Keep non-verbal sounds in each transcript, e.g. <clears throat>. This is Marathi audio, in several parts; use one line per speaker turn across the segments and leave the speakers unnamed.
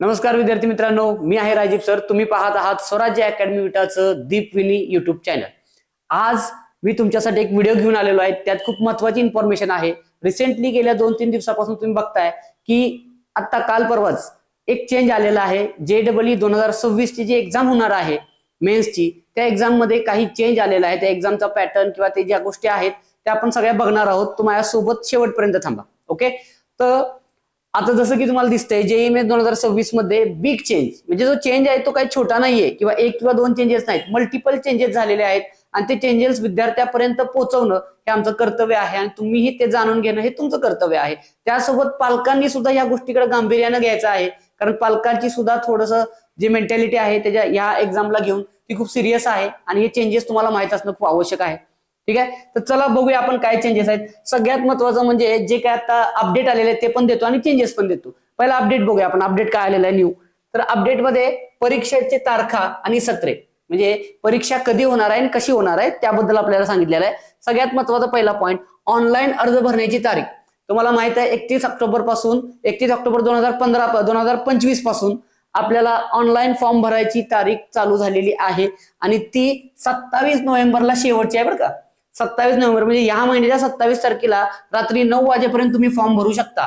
नमस्कार विद्यार्थी मित्रांनो मी आहे राजीव सर. तुम्ही पाहत आहात स्वराज्य अकॅडमी विटाचं दीपविनी युट्यूब चॅनल आज मी तुमच्यासाठी एक व्हिडिओ घेऊन आलेलो आहे. त्यात खूप महत्वाची इन्फॉर्मेशन आहे. रिसेंटली गेल्या दोन तीन दिवसापासून तुम्ही बघताय की आता काल परवाच एक चेंज आलेला आहे. जे डबल दोन हजार सव्वीस ची जी एक्झाम होणार आहे मेन्सची त्या एक्झाममध्ये काही चेंज आलेला आहे. त्या एक्झामचा पॅटर्न किंवा ते ज्या गोष्टी आहेत त्या आपण सगळ्या बघणार आहोत. तुम्हाला सोबत शेवटपर्यंत थांबा. ओके तर आता जसं की तुम्हाला दिसतंय जेई मे दोन हजार सव्वीसमध्ये बिग चेंज म्हणजे जो चेंज आहे तो काही छोटा नाहीये किंवा एक किंवा दोन चेंजेस नाहीत. मल्टिपल चेंजेस झालेले आहेत आणि ते चेंजेस विद्यार्थ्यापर्यंत पोहोचवणं हे आमचं कर्तव्य आहे आणि तुम्हीही ते जाणून घेणं हे तुमचं कर्तव्य आहे. त्यासोबत पालकांनी सुद्धा या गोष्टीकडे गांभीर्यानं घ्यायचं आहे. कारण पालकांची सुद्धा थोडस जी मेंटॅलिटी आहे त्याच्या या एक्झामला घेऊन ती खूप सिरियस आहे आणि हे चेंजेस तुम्हाला माहीत असणं खूप आवश्यक आहे. ठीक आहे? तर चला बघूया आपण काय चेंजेस आहेत. सगळ्यात महत्वाचं म्हणजे जे काय आता अपडेट आलेले आहेत ते पण देतो आणि चेंजेस पण देतो. पहिला अपडेट बघूया आपण. अपडेट काय आलेलं आहे न्यू तर अपडेटमध्ये परीक्षेचे तारखा आणि सत्रे. म्हणजे परीक्षा कधी होणार आहे आणि कशी होणार आहे त्याबद्दल आपल्याला सांगितलेलं आहे. सगळ्यात महत्त्वाचा पहिला पॉईंट ऑनलाईन अर्ज भरण्याची तारीख. तुम्हाला माहीत आहे एकतीस ऑक्टोबरपासून एकतीस ऑक्टोबर दोन हजार पंधरा दोन हजार पंचवीसपासून आपल्याला ऑनलाईन फॉर्म भरायची तारीख चालू झालेली आहे. आणि ती सत्तावीस नोव्हेंबरला शेवटची आहे बरं का. सत्तावीस नोव्हेंबर म्हणजे या महिन्याच्या सत्तावीस तारखेला रात्री नऊ वाजेपर्यंत तुम्ही फॉर्म भरू शकता.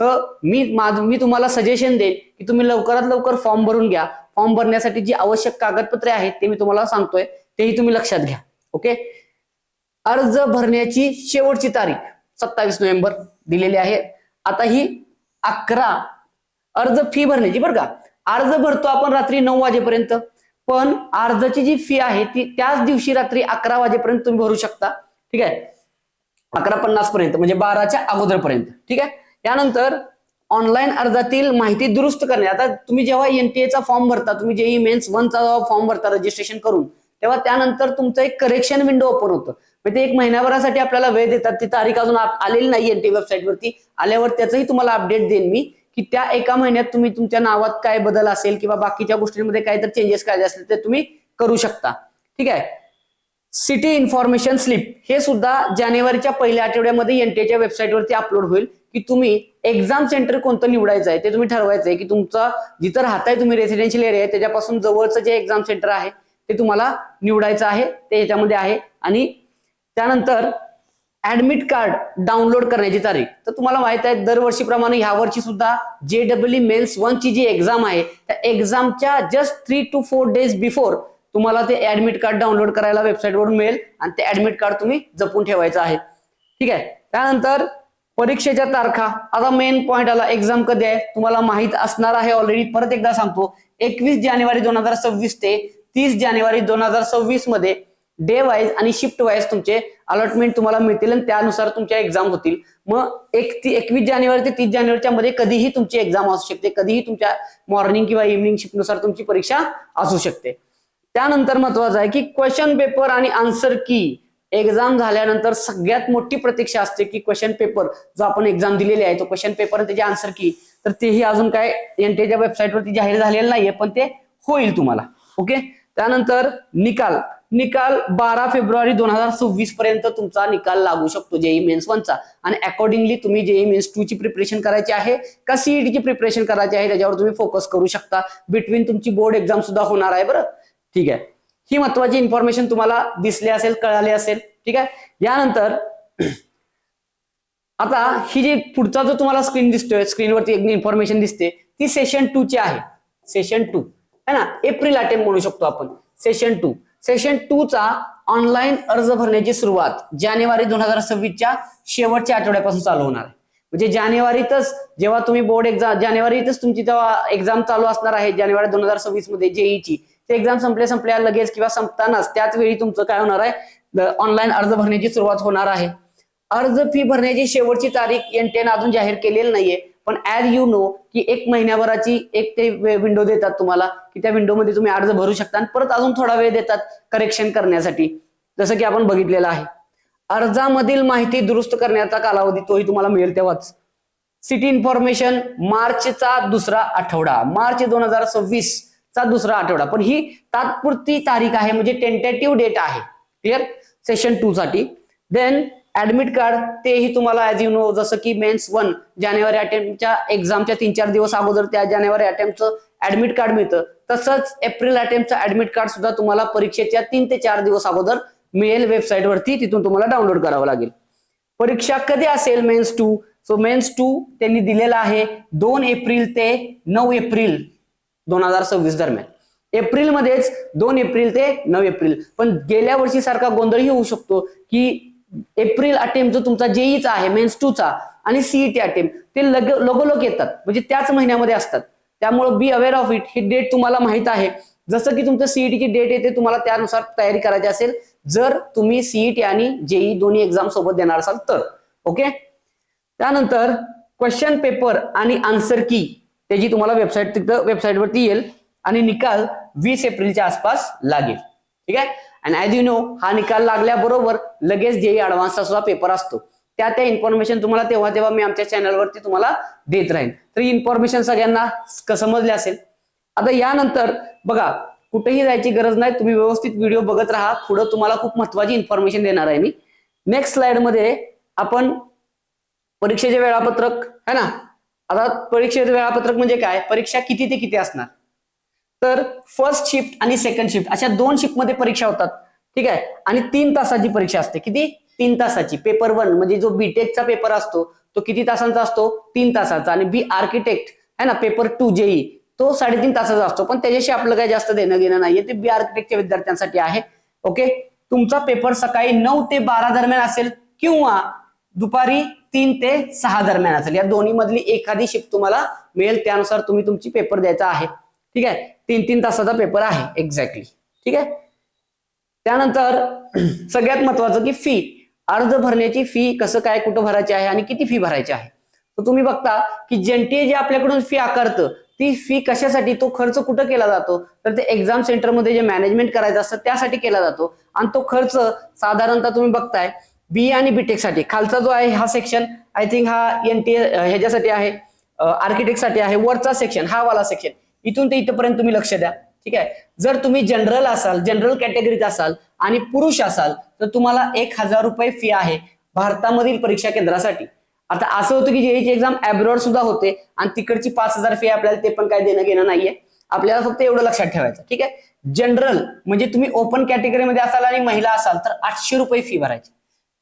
तर मी मी तुम्हाला सजेशन देईन की तुम्ही लवकरात लवकर फॉर्म भरून घ्या. फॉर्म भरण्यासाठी जी आवश्यक कागदपत्रे आहेत ते मी तुम्हाला सांगतोय. तेही तुम्ही लक्षात घ्या. ओके अर्ज भरण्याची शेवटची तारीख सत्तावीस नोव्हेंबर दिलेली आहे. आता ही अकरा अर्ज फी भरण्याची बरं का? अर्ज भरतो आपण रात्री नऊ वाजेपर्यंत. पण अर्जाची जी फी आहे ती त्याच दिवशी रात्री अकरा वाजेपर्यंत तुम्ही भरू शकता. ठीक आहे? अकरा पन्नास पर्यंत म्हणजे बाराच्या अगोदरपर्यंत. ठीक आहे? यानंतर ऑनलाईन अर्जातील माहिती दुरुस्त करणे. आता तुम्ही जेव्हा एनटीएचा फॉर्म भरता तुम्ही जे मेन्स वनचा जेव्हा फॉर्म भरता रजिस्ट्रेशन करून तेव्हा त्यानंतर तुमचं एक करेक्शन विंडो ओपन होतं. म्हणजे एक महिन्याभरासाठी आपल्याला वेळ देतात. ती तारीख अजून आलेली नाही एनटी वेबसाईटवरती आल्यावर त्याचंही तुम्हाला अपडेट देईन मी. की त्या एका महिन्यात तुम्ही तुमच्या नावात काय बदल असेल किंवा बाकीच्या गोष्टींमध्ये काय तर चेंजेस करायचे असतील ते तुम्ही करू शकता. ठीक आहे? सिटी इन्फॉर्मेशन स्लिप हे सुद्धा जानेवारीच्या पहिल्या आठवड्यामध्ये एनटीएच्या वेबसाईटवरती अपलोड होईल की तुम्ही एक्झाम सेंटर कोणतं निवडायचं आहे ते तुम्ही ठरवायचं आहे की तुमचा जिथं राहताय तुम्ही रेसिडेन्शियल एरिया आहे त्याच्यापासून जवळचं जे एक्झाम सेंटर आहे ते तुम्हाला निवडायचं आहे ते याच्यामध्ये आहे. आणि त्यानंतर ऍडमिट कार्ड डाउनलोड करण्याची तारीख. तर तुम्हाला माहीत आहे दरवर्षीप्रमाणे ह्या वर्षी सुद्धा जे डब्ल्यू मेन्स वन ची जी एक्झाम आहे त्या एक्झामच्या just three two four days before तुम्हाला ते ऍडमिट कार्ड डाउनलोड करायला वेबसाईटवरून मिळेल आणि ते ऍडमिट कार्ड तुम्ही जपून ठेवायचं आहे. ठीक आहे? त्यानंतर परीक्षेच्या तारखा. आता मेन पॉइंट आला एक्झाम कधी आहे? तुम्हाला माहीत असणार आहे ऑलरेडी परत एकदा सांगतो एकवीस जानेवारी दोन हजार सव्वीस ते तीस जानेवारी दोन हजार सव्वीसमध्ये डे वाईज आणि शिफ्ट वाईज तुमचे अलॉटमेंट तुम्हाला मिळतील आणि त्यानुसार तुमच्या एक्झाम होतील. मग एक ती एकवीस जानेवारी ते तीस जानेवारीच्या मध्ये कधीही तुमची एक्झाम असू शकते. कधीही तुमच्या मॉर्निंग किंवा इव्हिनिंग शिफ्टनुसार तुमची परीक्षा असू शकते. त्यानंतर महत्वाचं आहे की क्वेश्चन पेपर आणि आन्सर की एक्झाम झाल्यानंतर सगळ्यात मोठी प्रतीक्षा असते की क्वेश्चन पेपर जो आपण एक्झाम दिलेली आहे तो क्वेश्चन पेपर आणि त्याची आन्सर की तर तेही अजून काय एनटीएच्या वेबसाईटवरती जाहीर झालेलं नाहीये पण ते होईल तुम्हाला. ओके त्यानंतर निकाल. निकाल बारा फेब्रुवारी दोन हजार सव्वीस पर्यंत तुमचा निकाल लागू शकतो जेई मेन्स वनचा आणि अकॉर्डिंगली तुम्ही जेई मेन्स टू ची प्रिपरेशन करायची आहे का सीईटीची प्रिपरेशन करायची आहे त्याच्यावर तुम्ही फोकस करू शकता. बिटवीन तुमची बोर्ड एक्झाम सुद्धा होणार आहे बरं. ठीक आहे. ही महत्वाची इन्फॉर्मेशन तुम्हाला दिसली असेल कळाली असेल. ठीक आहे. यानंतर आता ही जी पुढचा जो तुम्हाला स्क्रीन दिसतोय स्क्रीनवरती एक इन्फॉर्मेशन दिसते ती सेशन टू ची आहे. सेशन टू है ना? एप्रिल अटेम्प म्हणू शकतो आपण. सेशन टू सेशन टू चा ऑनलाईन अर्ज भरण्याची सुरुवात जानेवारी दोन हजार सव्वीसच्या शेवटच्या आठवड्यापासून चालू होणार आहे. म्हणजे जानेवारीतच जेव्हा तुम्ही बोर्ड एक्झाम जानेवारीतच तुमची जेव्हा एक्झाम चालू असणार आहे जानेवारी दोन हजार सव्वीसमध्ये जेईची ते एक्झाम संपल्या संपल्या लगेच किंवा संपतानाच त्याच वेळी तुमचं काय होणार आहे? ऑनलाईन अर्ज भरण्याची सुरुवात होणार आहे. अर्ज फी भरण्याची शेवटची तारीख एनटीएन अजून जाहीर केलेली नाहीये. पण ऍज यू नो की एक महिन्याभराची एक ते विंडो देतात तुम्हाला की त्या विंडोमध्ये तुम्ही अर्ज भरू शकता आणि परत अजून थोडा वेळ देतात करेक्शन करण्यासाठी. जसं की आपण बघितलेलं आहे. अर्जामधील माहिती दुरुस्त करण्याचा कालावधी तोही तुम्हाला मिळेल तेव्हाच. सिटी इन्फॉर्मेशन मार्चचा दुसरा आठवडा. मार्च दोन हजार सव्वीस चा दुसरा आठवडा. पण ही तात्पुरती तारीख आहे म्हणजे टेंटेटिव्ह डेट आहे. क्लिअर सेशन टू साठी. देन ऍडमिट कार्ड तेही तुम्हाला ऍज यू नो जसं की मेन्स वन जानेवारी अटेम्प्टच्या एक्झामच्या तीन चार दिवस अगोदर त्या जानेवारी अटेम्प्टचं ऍडमिट कार्ड मिळतं. तसंच एप्रिल अटेम्प्टचं ऍडमिट कार्ड सुद्धा तुम्हाला परीक्षेच्या तीन ते चार दिवस अगोदर मिळेल वेबसाईटवरती तिथून तुम्हाला डाउनलोड करावं लागेल. परीक्षा कधी असेल mains two so mains two त्यांनी दिलेला आहे दोन एप्रिल ते नऊ एप्रिल दोन हजार सव्वीस दरम्यान. एप्रिलमध्येच दोन एप्रिल ते नऊ एप्रिल. पण गेल्या वर्षी सारखा गोंधळही होऊ शकतो की एप्रिल अटेम्प्ट जो तुमचा जेईचा आहे मेन्स टूचा आणि सीईटी अटेम्प्ट ते लग लगोलग येतात. म्हणजे त्याच महिन्यामध्ये असतात. त्यामुळे बी अवेअर ऑफ इट ही डेट तुम्हाला माहीत आहे. जसं की तुमचं सीईटीची डेट येते तुम्हाला त्यानुसार तयारी करायची असेल जर तुम्ही सीईटी आणि जेई दोन्ही एक्झाम सोबत देणार असाल तर. ओके त्यानंतर क्वेश्चन पेपर आणि आन्सर की त्याची तुम्हाला वेबसाईट तिथं वेबसाईटवरती येईल आणि निकाल वीस एप्रिलच्या आसपास लागेल. ठीक आहे? आणि ॲज यू नो हा निकाल लागल्याबरोबर लगेच जेई ऍडव्हान्सचा सुद्धा पेपर असतो. त्या त्या इन्फॉर्मेशन तुम्हाला तेव्हा तेव्हा मी आमच्या चॅनलवरती तुम्हाला देत राहीन. तर इन्फॉर्मेशन सगळ्यांना समजले असेल? आता यानंतर बघा कुठेही जायची गरज नाही तुम्ही व्यवस्थित व्हिडिओ बघत राहा. पुढे तुम्हाला खूप महत्वाची इन्फॉर्मेशन देणार आहे मी. नेक्स्ट स्लाइडमध्ये आपण परीक्षेचे वेळापत्रक है ना? आता परीक्षेचे वेळापत्रक म्हणजे काय? परीक्षा किती ते किती असणार? तर फर्स्ट शिफ्ट आणि सेकंड शिफ्ट अशा दोन शिफ्टमध्ये परीक्षा होतात. ठीक आहे? आणि तीन तासाची परीक्षा असते. किती? तीन तासाची. पेपर वन म्हणजे जो बीटेकचा पेपर असतो तो किती तासांचा असतो? तीन तासाचा. आणि बी आर्किटेक्ट है ना? पेपर टू जेई तो साडेतीन तासाचा असतो. पण त्याच्याशी आपलं काही जास्त देणं घेणं नाहीये. ते बी आर्किटेक्टच्या विद्यार्थ्यांसाठी आहे. ओके तुमचा पेपर सकाळी नऊ ते बारा दरम्यान असेल किंवा दुपारी तीन ते सहा दरम्यान असेल. या दोन्ही मधली एखादी शिफ्ट तुम्हाला मिळेल. त्यानुसार तुम्ही तुमची पेपर द्यायचा आहे. ठीक आहे? तीन तीन तासाचा पेपर आहे एक्झॅक्टली ठीक आहे? त्यानंतर <clears throat> सगळ्यात महत्वाचं की फी अर्ज भरण्याची फी कसं काय कुठं भरायची आहे आणि किती फी भरायची आहे? तर तुम्ही बघता की जेनटीए जे आपल्याकडून फी आकारतं ती फी कशासाठी तो खर्च कुठं केला जातो? तर ते एक्झाम सेंटरमध्ये जे मॅनेजमेंट करायचं असतं त्यासाठी केला जातो. आणि तो खर्च साधारणतः तुम्ही बघताय बी आणि बीटेकसाठी. खालचा जो आहे हा सेक्शन आय थिंक हा एनटीए ह्याच्यासाठी आहे आर्किटेक्टसाठी आहे वरचा सेक्शन हा वाला सेक्शन इथून ते इथपर्यंत तुम्ही लक्ष द्या. ठीक आहे? जर तुम्ही जनरल असाल जनरल कॅटेगरीत असाल आणि पुरुष असाल तर तुम्हाला एक हजार रुपये फी आहे भारतामधील परीक्षा केंद्रासाठी. आता असं होतं की जेईची एक्झाम अब्रॉड सुद्धा होते आणि तिकडची पाच हजार फी आपल्याला ते पण काय देणं घेणं नाहीये. आपल्याला फक्त एवढं लक्षात ठेवायचं. ठीक आहे? जनरल म्हणजे तुम्ही ओपन कॅटेगरीमध्ये असाल आणि महिला असाल तर आठशे रुपये फी भरायची.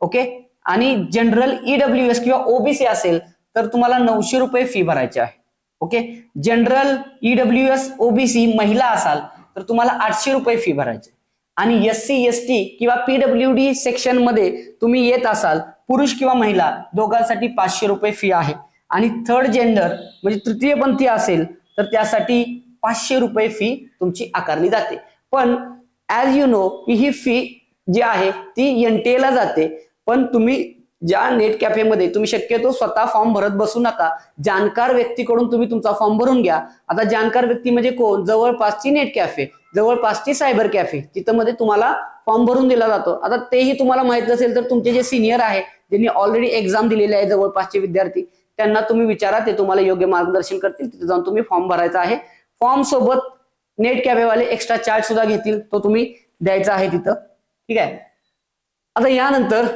ओके? आणि जनरल ईडब्ल्यू एस किंवा ओबीसी असेल तर तुम्हाला नऊशे रुपये फी भरायची आहे. Okay general E W S OBC महिला असाल तर तुम्हाला आठशे रुपये फी भरायची आणि एस सी एस टी किंवा पीडब्ल्यू डी सेक्शनमध्ये तुम्ही येत असाल पुरुष किंवा महिला दोघांसाठी पाचशे रुपये फी आहे. आणि थर्ड जेंडर म्हणजे तृतीयपंथी असेल तर त्यासाठी पाचशे रुपये फी तुमची आकारली जाते. पण ॲज यू नो की ही फी जी आहे ती एनटीए ला जाते. पण तुम्ही ज्या नेट कॅफेमध्ये तुम्ही शक्यतो स्वतः फॉर्म भरत बसू नका जाणकार व्यक्तीकडून तुम्ही तुमचा फॉर्म भरून घ्या. आता जाणकार व्यक्ती म्हणजे कोण? जवळपासची नेट कॅफे जवळपासची सायबर कॅफे तिथं मध्ये तुम्हाला फॉर्म भरून दिला जातो. आता तेही तुम्हाला माहीत नसेल तर तुमचे जे सिनियर आहे ज्यांनी ऑलरेडी एक्झाम दिलेले आहे जवळपासचे विद्यार्थी त्यांना तुम्ही विचारा ते तुम्हाला योग्य मार्गदर्शन करतील तिथे जाऊन तुम्ही फॉर्म भरायचा आहे. फॉर्म सोबत नेट कॅफेवाले एक्स्ट्रा चार्ज सुद्धा घेतील तो तुम्ही द्यायचा आहे तिथं. ठीक आहे? आता यानंतर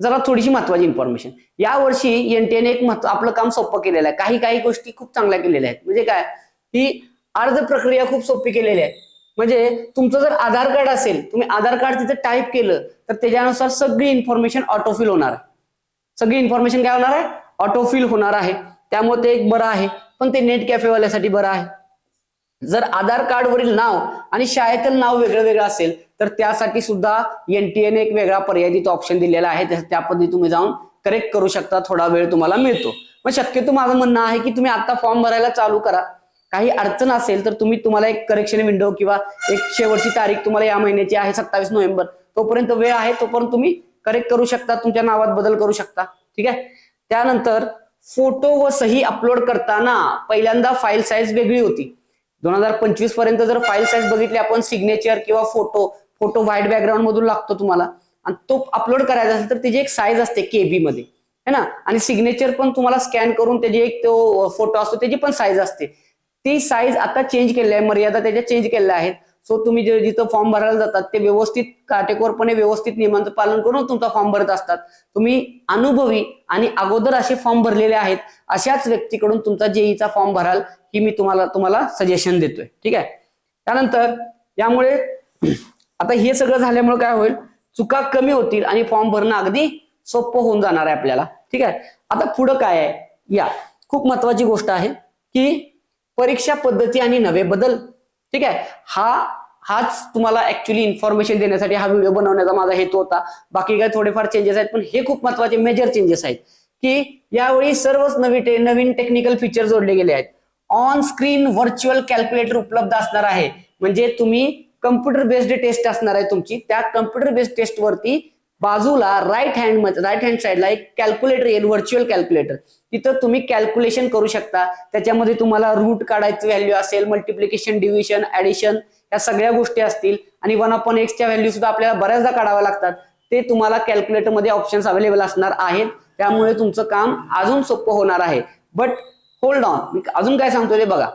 जरा थोडीशी महत्वाची इन्फॉर्मेशन या वर्षी एनटीएने एक महत्त्व आपलं काम सोपं केलेलं आहे. काही काही गोष्टी खूप चांगल्या केलेल्या आहेत. म्हणजे काय? ही अर्ज प्रक्रिया खूप सोपी केलेली आहे. म्हणजे तुमचं जर आधार कार्ड असेल तुम्ही आधार कार्ड तिथे टाईप केलं तर त्याच्यानुसार सगळी इन्फॉर्मेशन ऑटोफिल होणार आहे. सगळी इन्फॉर्मेशन काय होणार आहे? ऑटोफिल होणार आहे. त्यामुळे ते एक बरं आहे. पण ते नेट कॅफेवाल्यासाठी बरं आहे. जर आधार कार्डवरील नाव आणि शाळेतील नाव वेगळं वेगळं असेल तर त्यासाठी सुद्धा एनटीएने एक वेगळा पर्याय तिथं ऑप्शन दिलेला आहे. त्या- पद्धती तुम्ही जाऊन करेक्ट करू शकता. थोडा वेळ तुम्हाला मिळतो. मग शक्यतो माझं म्हणणं आहे की तुम्ही आता फॉर्म भरायला चालू करा. काही अडचण असेल तर तुम्ही तुम्हाला एक करेक्शन विंडो किंवा एक शेवटची तारीख तुम्हाला या महिन्याची आहे सत्तावीस नोव्हेंबर. तोपर्यंत वेळ आहे तोपर्यंत तुम्ही करेक्ट करू शकता. तुमच्या नावात बदल करू शकता. ठीक आहे? त्यानंतर फोटो व सही अपलोड करताना पहिल्यांदा फाईल साईज वेगळी होती. दोन हजार पंचवीसपर्यंत जर फाईल साईज बघितली आपण सिग्नेचर किंवा फोटो फोटो व्हाईट बॅकग्राऊंड मधून लागतो तुम्हाला. आणि तो अपलोड करायचा असेल तर त्याची एक साईज असते केबी मध्ये. है ना? आणि सिग्नेचर पण तुम्हाला स्कॅन करून त्याची एक तो फोटो असतो त्याची पण साईज असते. ती साईज आता चेंज केली आहे मर्यादा त्याच्या चेंज केलेल्या आहेत. सो तुम्ही जे जिथं फॉर्म भरायला जातात ते व्यवस्थित काटेकोरपणे व्यवस्थित नियमांचं पालन करून तुमचा फॉर्म भरत असतात. तुम्ही अनुभवी आणि अगोदर असे फॉर्म भरलेले आहेत अशाच व्यक्तीकडून तुमचा जेईचा फॉर्म भराल ही मी तुम्हाला तुम्हाला सजेशन देतोय. ठीक आहे? त्यानंतर यामुळे आता हे सगळं झाल्यामुळे काय होईल? चुका कमी होतील आणि फॉर्म भरणं अगदी सोपं होऊन जाणार आहे आपल्याला. ठीक आहे? आता पुढं काय आहे? या. खूप महत्वाची गोष्ट आहे की परीक्षा पद्धती आणि नवे बदल. ठीक आहे? हा हाच तुम्हाला ऍक्च्युली इन्फॉर्मेशन देण्यासाठी हा व्हिडिओ बनवण्याचा माझा हेतू होता. बाकी काय थोडेफार चेंजेस आहेत पण हे खूप महत्त्वाचे मेजर चेंजेस आहेत की यावेळी सर्वच नवी टे- नवीन टेक्निकल फीचर जोडले गेले आहेत. ऑन स्क्रीन व्हर्च्युअल कॅल्क्युलेटर उपलब्ध असणार आहे. म्हणजे तुम्ही कम्प्युटर बेस्ड टेस्ट असणार आहे तुमची. त्या कम्प्युटर बेस्ड टेस्ट वरती बाजूला राईट हँडमध्ये राईट हँड साईडला एक कॅल्क्युलेटर येईल व्हर्च्युअल कॅल्क्युलेटर तिथं तुम्ही कॅल्क्युलेशन करू शकता. त्याच्यामध्ये तुम्हाला रूट काढायचं व्हॅल्यू असेल मल्टिप्लिकेशन डिव्हिजन ऍडिशन या सगळ्या गोष्टी असतील. आणि वन अपॉन एक्सच्या व्हॅल्यू सुद्धा आपल्याला बऱ्याचदा काढाव्या लागतात. ते तुम्हाला कॅल्क्युलेटरमध्ये ऑप्शन ऑप्शन्स अवेलेबल असणार आहेत. त्यामुळे तुमचं काम अजून सोपं होणार आहे. बट होल्ड ऑन मी अजून काय सांगतो ते बघा.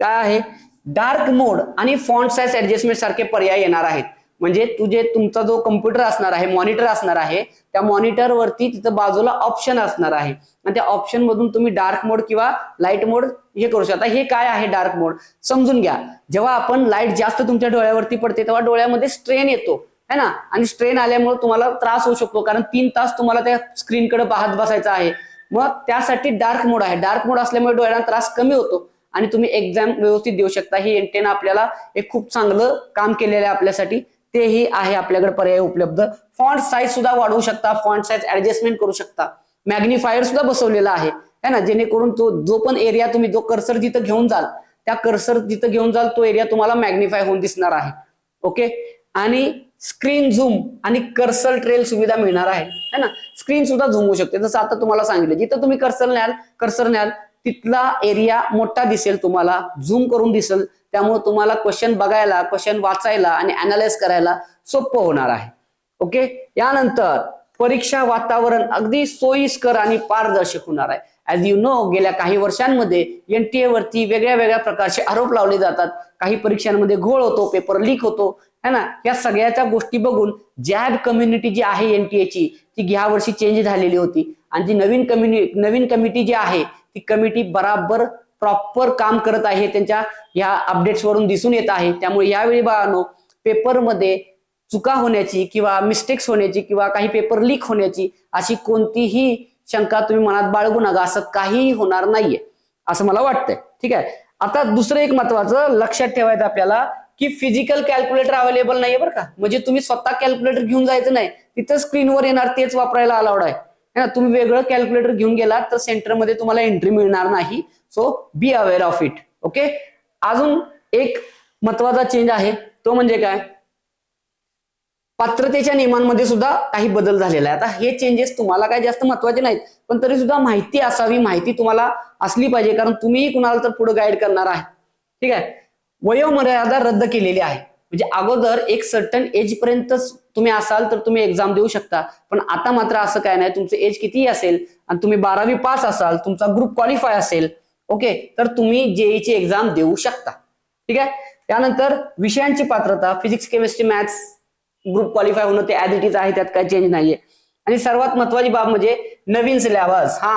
काय आहे? डार्क मोड आणि फॉन्ट साईज ऍडजस्टमेंट सारखे पर्याय येणार आहेत. म्हणजे तुझे तुमचा जो कम्प्युटर असणार आहे मॉनिटर असणार आहे त्या मॉनिटर वरती तिथं बाजूला ऑप्शन असणार आहे. आणि त्या ऑप्शन मधून तुम्ही डार्क मोड किंवा लाइट मोड हे करू शकता. हे काय आहे डार्क मोड? समजून घ्या. जेव्हा आपण लाइट जास्त तुमच्या डोळ्यावरती पडते तेव्हा डोळ्यामध्ये स्ट्रेन येतो. है ना? आणि स्ट्रेन आल्यामुळे तुम्हाला त्रास होऊ शकतो. कारण तीन तास तुम्हाला त्या स्क्रीनकडे पाहत बसायचं आहे. मग त्यासाठी डार्क मोड आहे. डार्क मोड असल्यामुळे डोळ्यांना त्रास कमी होतो. आणि तुम्ही एक्झाम व्यवस्थित देऊ शकता. ही एनटेन आपल्याला एक खूप चांगलं काम केलेलं आहे आपल्यासाठी. तेही आहे आपल्याकडे पर्याय उपलब्ध. फॉन्ट साईज सुद्धा वाढवू शकता. फॉन्ट साईज ऍडजस्टमेंट करू शकता. मॅग्निफायर सुद्धा बसवलेला आहे. है ना? जेणेकरून तो जो पण एरिया तुम्ही जो कर्सर जिथं घेऊन जाल त्या कर्सर जिथं घेऊन जाल तो एरिया तुम्हाला मॅग्निफाय होऊन दिसणार आहे. ओके आणि स्क्रीन झूम आणि कर्सल ट्रेल सुविधा मिळणार आहे. है ना? स्क्रीन सुद्धा झूम होऊ शकते. जसं आता तुम्हाला सांगितलं जिथं तुम्ही कर्सर न्याल कर्सर न्याल तिथला एरिया मोठा दिसेल तुम्हाला झूम करून दिसेल. त्यामुळे तुम्हाला क्वेश्चन बघायला क्वेश्चन वाचायला आणि अनालाइज करायला सोपं होणार आहे. ओके यानंतर परीक्षा वातावरण अगदी सोयीस्कर आणि पारदर्शक होणार आहे. ऍज यू नो गेल्या काही वर्षांमध्ये एनटीए वरती वेगळ्या वेगळ्या प्रकारचे आरोप लावले जातात. काही परीक्षांमध्ये घोळ होतो पेपर लीक होतो. है ना? या सगळ्याच्या गोष्टी बघून जॅब कम्युनिटी जी आहे एनटीएची ती ह्या वर्षी चेंज झालेली होती. आणि जी नवीन कम्युनि नवीन कमिटी जी आहे ती कमिटी बराबर प्रॉपर काम करत आहे. त्यांच्या ह्या अपडेट्स वरून दिसून येत आहे. त्यामुळे यावेळी बाळांनो पेपरमध्ये चुका होण्याची किंवा मिस्टेक्स होण्याची किंवा काही पेपर लीक होण्याची अशी कोणतीही शंका तुम्ही मनात बाळगू नका. असं काहीही होणार नाहीये. असं मला वाटतंय. ठीक आहे? आता दुसरं एक महत्वाचं लक्षात ठेवायचं आपल्याला की फिजिकल कॅल्क्युलेटर अवेलेबल नाहीये बरं का. म्हणजे तुम्ही स्वतः कॅल्क्युलेटर घेऊन जायचं नाही. तिथं स्क्रीनवर येणार तेच वापरायला अलाउड आहे. ना? तुम्ही वेगळं कॅल्क्युलेटर घेऊन गेलात तर सेंटरमध्ये तुम्हाला एंट्री मिळणार नाही. So be aware of it okay अजून एक महत्त्वाचा चेंज आहे. तो म्हणजे काय? पात्रतेच्या नियमांमध्ये सुद्धा काही बदल झालेला आहे. आता हे चेंजेस तुम्हाला काय जास्त महत्त्वाचे नाहीत पण तरी सुद्धा माहिती असावी माहिती तुम्हाला असली पाहिजे. कारण तुम्ही कुणाला तर पुढे गाईड करणार आहे. ठीक आहे? वयोमर्यादा रद्द केलेली आहे. म्हणजे अगोदर एक सर्टन एज पर्यंतच तुम्ही असाल तर तुम्ही एक्झाम देऊ शकता. पण आता मात्र असं काय नाही तुमचं एज कितीही असेल आणि तुम्ही बारावी पास असाल तुमचा ग्रुप क्वालिफाय असेल ओके तर तुम्ही जेईची एक्झाम देऊ शकता. ठीक आहे? त्यानंतर विषयांची पात्रता physics chemistry maths group qualify होणं ते ऍज इट इज आहे त्यात काही चेंज नाहीये. आणि सर्वात महत्वाची बाब म्हणजे नवीन सिलेबस हा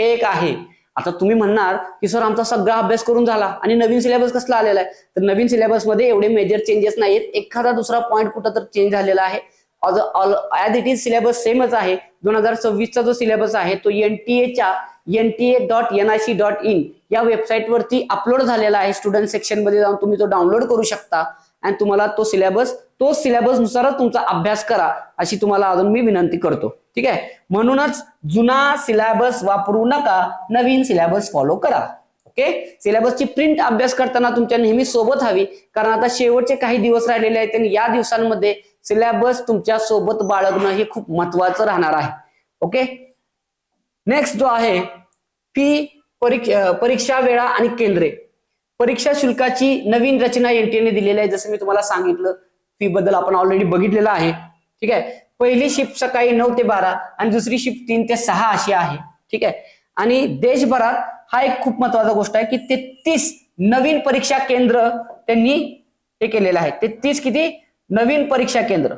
हे एक आहे. आता तुम्ही म्हणणार की सर आमचा सगळा अभ्यास करून झाला आणि नवीन सिलेबस कसला आलेला आहे? तर नवीन सिलेबसमध्ये एवढे मेजर चेंजेस नाहीत एखादा दुसरा पॉईंट कुठं तर चेंज झालेला आहे. ऍज इट इज सिलेबस सेमच आहे. दोन हजार सव्वीसचा जो सिलेबस आहे तो एनटीएच्या NTA dot N I C dot in या वेबसाईटवरती अपलोड झालेला आहे. स्टुडंट सेक्शनमध्ये जाऊन तुम्ही तो डाउनलोड करू शकता. आणि तुम्हाला तो सिलेबस तो सिलेबसनुसारच तुमचा अभ्यास करा अशी तुम्हाला अजून मी विनंती करतो. ठीक आहे? म्हणूनच जुना सिलेबस वापरू नका नवीन सिलेबस फॉलो करा. ओके? सिलेबसची प्रिंट अभ्यास करताना तुमच्या नेहमी सोबत हवी कारण आता शेवटचे काही दिवस राहिलेले आहेत आणि या दिवसांमध्ये सिलेबस तुमच्यासोबत बाळगणं हे खूप महत्वाचं राहणार आहे. ओके? नेक्स्ट जो आहे फी परीक्षा परीक्षा वेळा आणि केंद्रे. परीक्षा शुल्काची नवीन रचना एनटीएने दिलेली आहे. जसं मी तुम्हाला सांगितलं फी बद्दल आपण ऑलरेडी बघितलेलं आहे. ठीक आहे? पहिली शिफ्ट सकाळी नऊ ते बारा आणि दुसरी शिफ्ट तीन ते सहा अशी आहे. ठीक आहे? आणि देशभरात हा एक खूप महत्त्वाचा गोष्ट आहे की तेहतीस नवीन परीक्षा केंद्र त्यांनी हे केलेलं आहे. तेहतीस किती? नवीन परीक्षा केंद्र.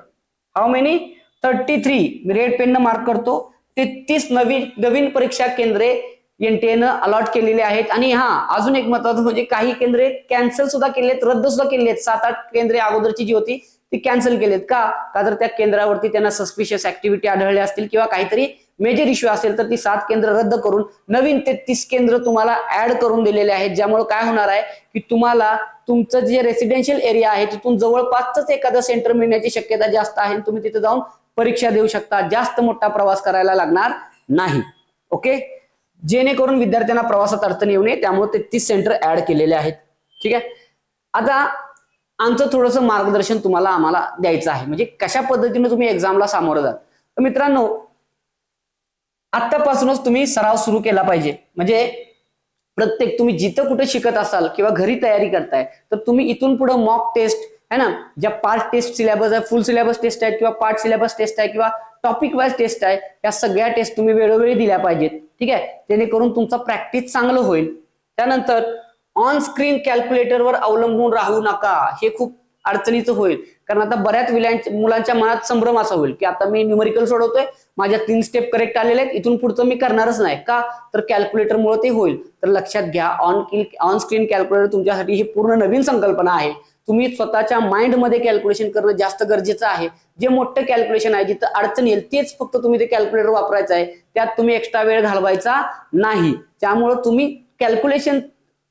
हाऊ मेनी थर्टी थ्री मी रेड पेननं मार्क करतो. तेहतीस नवीन नवीन परीक्षा केंद्रे एनटीएनं अलॉट केलेले आहेत. आणि हा अजून एक महत्वाचं म्हणजे काही केंद्रे कॅन्सल सुद्धा केले आहेत रद्द सुद्धा केले आहेत सात आठ केंद्रे अगोदरची जी होती ती कॅन्सल केलेत का? का जर त्या केंद्रावरती त्यांना सस्पिशियस ऍक्टिव्हिटी आढळल्या असतील किंवा काहीतरी मेजर इश्यू असेल तर ती सात केंद्र रद्द करून नवीन तेहतीस केंद्र तुम्हाला ऍड करून दिलेले आहेत. ज्यामुळे काय होणार आहे की तुम्हाला तुमचं जे रेसिडेन्शियल एरिया आहे तिथून जवळपासच एखादं सेंटर मिळण्याची शक्यता जास्त आहे तुम्ही तिथे जाऊन परीक्षा देऊ शकता. जास्त मोठा प्रवास करायला लागणार नाही. ओके जेणेकरून विद्यार्थ्यांना प्रवासात अडचण येऊ नये. त्यामुळे तेहतीस सेंटर ऍड केलेले आहेत. ठीक आहे? आता आमचं थोडंसं मार्गदर्शन तुम्हाला आम्हाला द्यायचं आहे. म्हणजे कशा पद्धतीने तुम्ही एक्झामला सामोरं जाल? तर मित्रांनो आतापासूनच तुम्ही सराव सुरू केला पाहिजे. म्हणजे प्रत्येक तुम्ही जिथं कुठे शिकत असाल किंवा घरी तयारी करताय तर तुम्ही इथून पुढे मॉक टेस्ट है ना? ज्या पार्ट टेस्ट सिलेबस आहे फुल सिलेबस टेस्ट आहे किंवा पार्ट सिलेबस टेस्ट आहे किंवा टॉपिक वाईज टेस्ट आहे. या सगळ्या टेस्ट तुम्ही वेळोवेळी दिल्या पाहिजेत. ठीक आहे? जेणेकरून तुमचं प्रॅक्टिस चांगलं होईल. त्यानंतर ऑन स्क्रीन कॅल्क्युलेटरवर अवलंबून राहू नका. हे खूप अडचणीचं होईल. कारण आता बऱ्याच विलांच्या मुलांच्या मनात संभ्रम असा होईल की आता मी न्यूमरिकल सोडवतोय. माझ्या तीन स्टेप करेक्ट आलेले आहेत. इथून पुढचं मी करणारच नाही. का? तर कॅल्क्युलेटरमुळे ते होईल. तर लक्षात घ्या ऑन ऑन स्क्रीन कॅल्क्युलेटर तुमच्यासाठी ही पूर्ण नवीन संकल्पना आहे. तुम्ही स्वतःच्या माइंडमध्ये कॅल्क्युलेशन करणं जास्त गरजेचं आहे. जे मोठं कॅल्क्युलेशन आहे जिथं अडचण येईल तेच फक्त तुम्ही ते कॅल्क्युलेटर वापरायचं आहे. त्यात तुम्ही एक्स्ट्रा वेळ घालवायचा नाही. त्यामुळं तुम्ही कॅल्क्युलेशन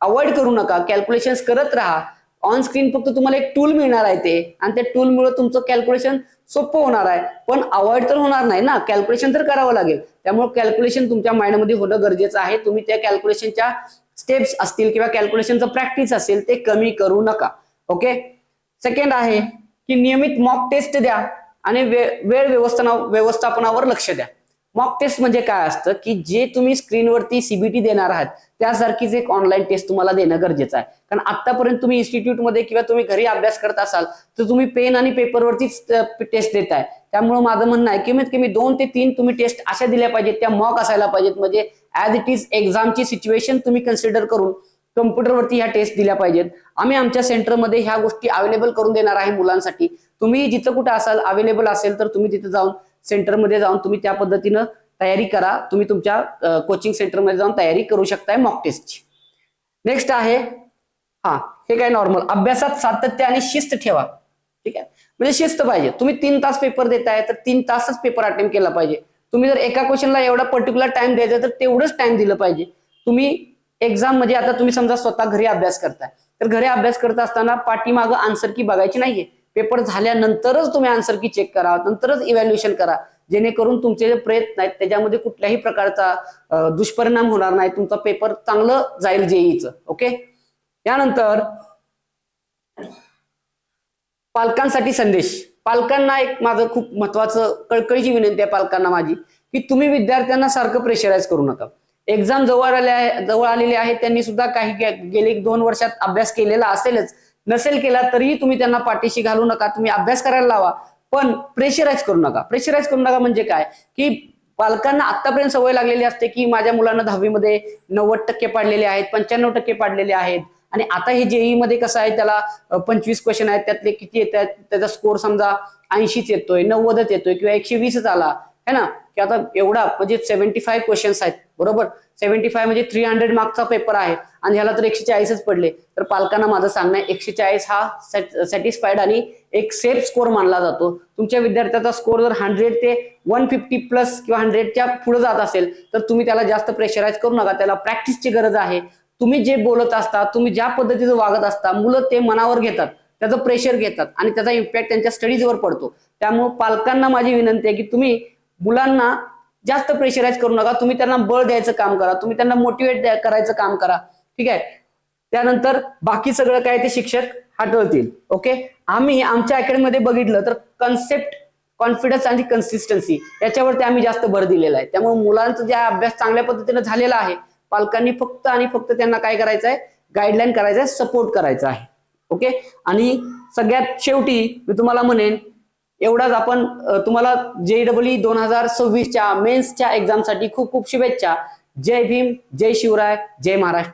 अवॉइड करू नका. कॅल्क्युलेशन करत राहा. ऑन स्क्रीन फक्त तुम्हाला एक टूल मिळणार आहे ते. आणि त्या टूलमुळे तुमचं कॅल्क्युलेशन सोपं होणार आहे. पण अवॉइड तर होणार नाही ना. कॅल्क्युलेशन तर करावं लागेल. त्यामुळे कॅल्क्युलेशन तुमच्या माइंडमध्ये होणं गरजेचं आहे. तुम्ही त्या कॅल्क्युलेशनच्या स्टेप्स असतील किंवा कॅल्क्युलेशनचं प्रॅक्टिस असेल ते कमी करू नका. ओके सेकंड आहे की नियमित मॉक टेस्ट द्या आणि वेळ व्यवस्थापना व्यवस्थापनावर लक्ष द्या. मॉक टेस्ट म्हणजे काय असतं की जे तुम्ही स्क्रीनवरती सीबीटी देणार आहात त्यासारखीच एक ऑनलाईन टेस्ट तुम्हाला देणं गरजेचं आहे. कारण आतापर्यंत तुम्ही इन्स्टिट्यूटमध्ये किंवा तुम्ही घरी अभ्यास करत असाल तर तुम्ही पेन आणि पेपरवरतीच टेस्ट देत आहे. त्यामुळे माझं म्हणणं आहे कमीत कमी दोन ते तीन तुम्ही टेस्ट अशा दिल्या पाहिजेत त्या मॉक असायला पाहिजेत. म्हणजे ऍज इट इज एक्झामची सिच्युएशन तुम्ही कन्सिडर करून कम्प्युटरवरती ह्या टेस्ट दिल्या पाहिजेत. आम्ही आमच्या सेंटरमध्ये ह्या गोष्टी अवेलेबल करून देणार आहे मुलांसाठी. तुम्ही जिथं कुठं असाल अवेलेबल असेल तर तुम्ही तिथं जाऊन सेंटरमध्ये जाऊन तुम्ही त्या पद्धतीनं तयारी करा. तुम्ही तुमच्या कोचिंग सेंटरमध्ये जाऊन तयारी करू शकताय मॉक टेस्टची नेक्स्ट आहे हा हे काय नॉर्मल अभ्यासात सातत्य आणि शिस्त ठेवा. ठीक आहे? म्हणजे शिस्त पाहिजे. तुम्ही तीन तास पेपर देताय तर तीन तासच पेपर अटेम्प्ट केला पाहिजे. तुम्ही जर एका क्वेश्चनला एवढा पर्टिक्युलर टाइम द्यायचा तर तेवढंच टाइम दिलं पाहिजे. तुम्ही एक्झाम म्हणजे आता तुम्ही समजा स्वतः घरी अभ्यास करताय. तर घरी अभ्यास करत असताना पाठीमागं आन्सर की बघायची नाहीये. पेपर झाल्यानंतरच तुम्ही आन्सर की चेक करा नंतरच इव्हॅल्युएशन करा. जेणेकरून तुमचे जे प्रयत्न आहेत त्याच्यामध्ये कुठल्याही प्रकारचा दुष्परिणाम होणार नाही. तुमचा पेपर चांगलं जाईल जेईचं ओके? यानंतर पालकांसाठी संदेश. पालकांना एक माझं खूप महत्वाचं कळकळीची विनंती आहे पालकांना माझी की तुम्ही विद्यार्थ्यांना सारखं प्रेशराईज करू नका. एक्झाम जवळ आल्या आहे जवळ आलेले आहेत त्यांनी सुद्धा काही गेले एक दोन वर्षात अभ्यास केलेला असेलच. नसेल केला तरीही तुम्ही त्यांना पाठीशी घालू नका तुम्ही अभ्यास करायला लावा. पण प्रेशराईज करू नका. प्रेशराईज करू नका म्हणजे काय? की पालकांना आतापर्यंत सवय लागलेली असते की माझ्या मुलांना दहावीमध्ये नव्वद टक्के पाडलेले आहेत पंच्याण्णव टक्के पाडलेले आहेत. आणि आता हे जेई मध्ये कसं आहे त्याला पंचवीस क्वेश्चन आहेत त्यातले किती येतात त्याचा स्कोर समजा ऐंशीच येतोय नव्वदच येतोय किंवा एकशे वीसच आला. है ना? की आता एवढा म्हणजे सेव्हन्टी फाईव्ह क्वेश्चन्स आहेत. बरोबर? सेव्हन्टी फाय म्हणजे थ्री हंड्रेड मार्कचा पेपर आहे. आणि ह्याला तर एकशे चाळीसच पडले. तर पालकांना माझं सांगणं आहे एकशे चाळीस हा सॅटिस्फाईड आणि एक सेफ स्कोर मानला जातो. तुमच्या विद्यार्थ्याचा स्कोर जर हंड्रेड ते वन फिफ्टी प्लस किंवा हंड्रेडच्या पुढे जात असेल तर तुम्ही त्याला जास्त प्रेशराईज करू नका. त्याला प्रॅक्टिसची गरज आहे. तुम्ही जे बोलत असता तुम्ही ज्या पद्धतीचं वागत असता मुलं ते मनावर घेतात. त्याचं प्रेशर घेतात आणि त्याचा इम्पॅक्ट त्यांच्या स्टडीजवर पडतो. त्यामुळे पालकांना माझी विनंती आहे की तुम्ही मुलांना जास्त प्रेशराईज करू नका. तुम्ही त्यांना बळ द्यायचं काम करा. तुम्ही त्यांना मोटिवेट करायचं काम करा. ठीक आहे? त्यानंतर बाकी सगळं काय ते शिक्षक हाताळतील ओके आम्ही आमच्या अकॅडमीमध्ये बघितलं तर कन्सेप्ट कॉन्फिडन्स आणि कन्सिस्टन्सी याच्यावरती आम्ही जास्त भर दिलेला आहे. त्यामुळे मुलांचा जे अभ्यास चांगल्या पद्धतीने झालेला आहे पालकांनी फक्त आणि फक्त त्यांना काय करायचं आहे? गाईडलाईन करायचं आहे सपोर्ट करायचा आहे. ओके आणि सगळ्यात शेवटी मी तुम्हाला म्हणेन एवढाच आपण तुम्हाला जे डब्ल्यू दोन हजार सव्वीसच्या मेन्सच्या एक्झामसाठी खूप खूप शुभेच्छा. जय भीम जय शिवराय जय महाराष्ट्र.